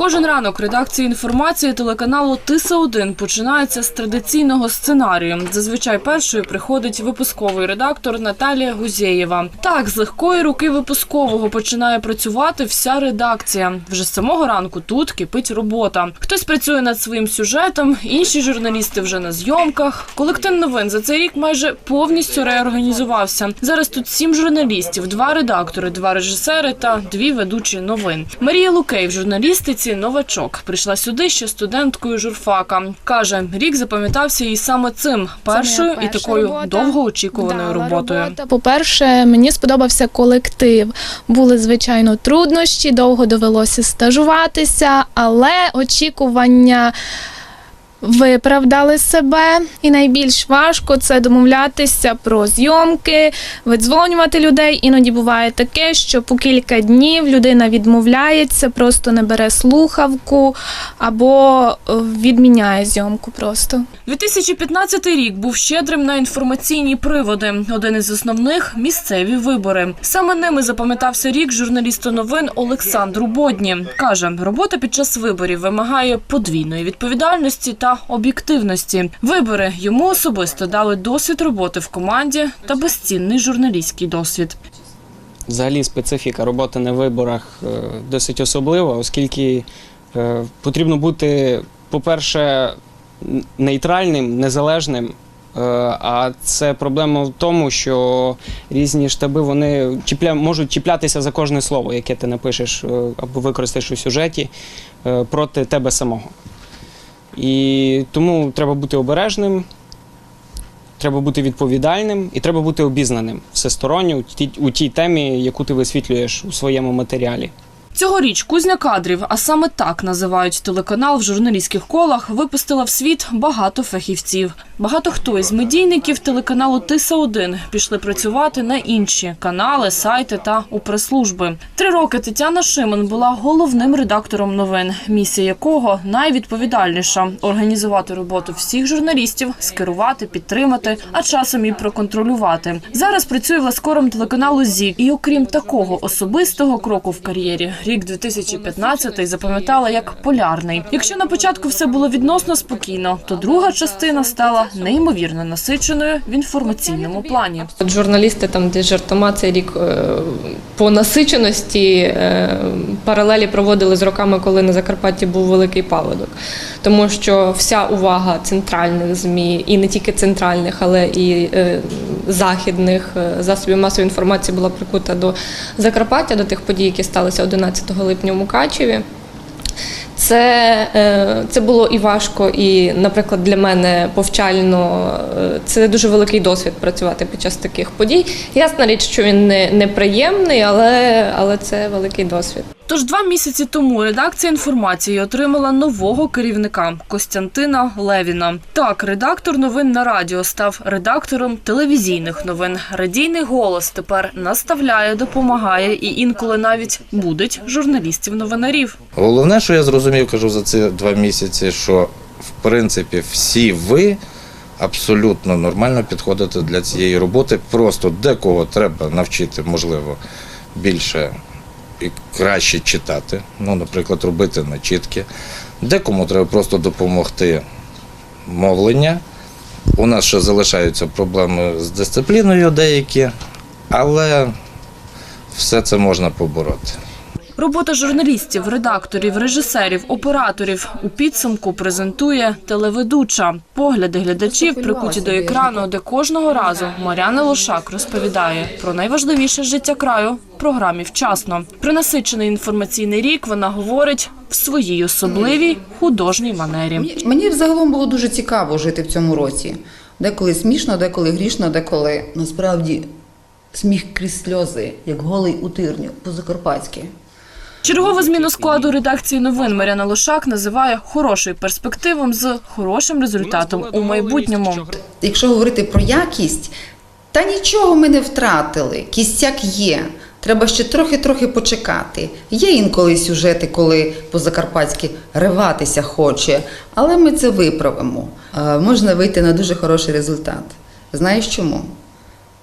Кожен ранок редакція інформації телеканалу Тиса 1 починається з традиційного сценарію. Зазвичай першою приходить випусковий редактор Наталія Гузєєва. Так, з легкої руки випускового починає працювати вся редакція. Вже з самого ранку тут кипить робота. Хтось працює над своїм сюжетом, інші журналісти вже на зйомках. Колектив новин за цей рік майже повністю реорганізувався. Зараз тут сім журналістів, два редактори, два режисери та дві ведучі новин. Марія Лукей в журналістиці новачок. Прийшла сюди ще студенткою журфака. Каже, рік запам'ятався їй саме цим першою і такою робота. довгоочікуваною да, роботою. робота. По-перше, мені сподобався колектив. Були, звичайно, труднощі, довго довелося стажуватися, але очікування. Виправдали себе, і найбільш важко це домовлятися про зйомки, видзвонювати людей. Іноді буває таке, що по кілька днів людина відмовляється, просто не бере слухавку або е, відміняє зйомку просто. 2015 рік був щедрим на інформаційні приводи. Один із основних місцеві вибори. Саме ними запам'ятався рік журналісту новин Олександру Бодні. каже, робота під час виборів вимагає подвійної відповідальності та об'єктивності. Вибори йому особисто дали досвід роботи в команді та безцінний журналістський досвід. Взагалі специфіка роботи на виборах е, досить особлива, оскільки е, потрібно бути, по-перше, нейтральним, незалежним. Е, А це проблема в тому, що різні штаби вони чіпля, можуть чіплятися за кожне слово, яке ти напишеш або використаєш у сюжеті проти тебе самого. І тому треба бути обережним, треба бути відповідальним і треба бути обізнаним всесторонньо у тій, темі, яку ти висвітлюєш у своєму матеріалі. Цьогоріч кузня кадрів, а саме так називають телеканал в журналістських колах, випустила в світ багато фахівців. Багато хто із медійників телеканалу Тиса 1 пішли працювати на інші канали, сайти та у прес-служби. Три роки Тетяна Шимон була головним редактором новин, місія якого найвідповідальніша організувати роботу всіх журналістів, скерувати, підтримати, а часом і проконтролювати. Зараз працює власкором телеканалу ЗІК. І окрім такого особистого кроку в кар'єрі, рік 2015 запам'ятала як полярний. Якщо на початку все було відносно спокійно, то друга частина стала неймовірно насиченою в інформаційному плані. От журналісти там, де жартома цей рік е, по насиченості е, паралелі проводили з роками, коли на Закарпатті був великий паводок. Тому що вся увага центральних ЗМІ, і не тільки центральних, але і е, західних засобів масової інформації була прикута до Закарпаття, до тих подій, які сталися 11 липня в Мукачеві. Це, е, це було і важко, і, наприклад, для мене повчально е, це дуже великий досвід працювати під час таких подій. Ясна річ, що він не, неприємний, але, але це великий досвід. Тож два місяці тому редакція інформації отримала нового керівника Костянтина Левіна. Так, редактор новин на радіо став редактором телевізійних новин. Радійний голос тепер наставляє, допомагає і інколи навіть будить журналістів-новинарів. Головне, що я зрозумів, кажу за ці два місяці, що в принципі всі ви абсолютно нормально підходите для цієї роботи. Просто декого треба навчити, можливо, більше і краще читати. Ну, наприклад, робити начітки. Декому треба просто допомогти мовлення. У нас ще залишаються проблеми з дисципліною деякі, але все це можна побороти. Робота журналістів, редакторів, режисерів, операторів у підсумку презентує телеведуча. Погляди глядачів прикуті до екрану, де кожного разу Маряна Лошак розповідає про найважливіше життя краю в програмі вчасно. Про насичений інформаційний рік вона говорить в своїй особливій художній манері. Мені, мені взагалом було дуже цікаво жити в цьому році. Деколи смішно, деколи грішно, деколи насправді сміх крізь сльози, як голий у тирню по-закарпатськи. Чергову зміну складу редакції новин Маряна Лошак називає хорошою перспективом з хорошим результатом у майбутньому. Якщо говорити про якість, та нічого ми не втратили. Кістяк є. Треба ще трохи-трохи почекати. Є інколи сюжети, коли по-закарпатськи риватися хоче, але ми це виправимо. Е, Можна вийти на дуже хороший результат. Знаєш чому?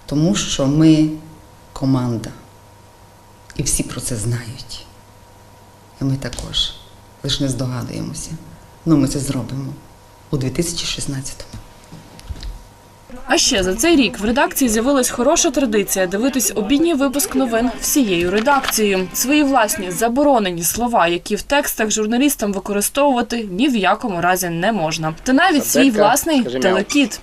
Тому що ми команда. І всі про це знають. І ми також. лише не здогадуємося. Ну, ми це зробимо у 2016-му. А ще за цей рік в редакції з'явилась хороша традиція дивитись обідній випуск новин всією редакцією. Свої власні заборонені слова, які в текстах журналістам використовувати ні в якому разі не можна. Та навіть свій власний телекіт.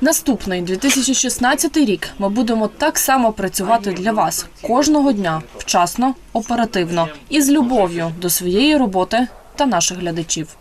Наступний 2016 рік ми будемо так само працювати для вас кожного дня, вчасно, оперативно і з любов'ю до своєї роботи та наших глядачів.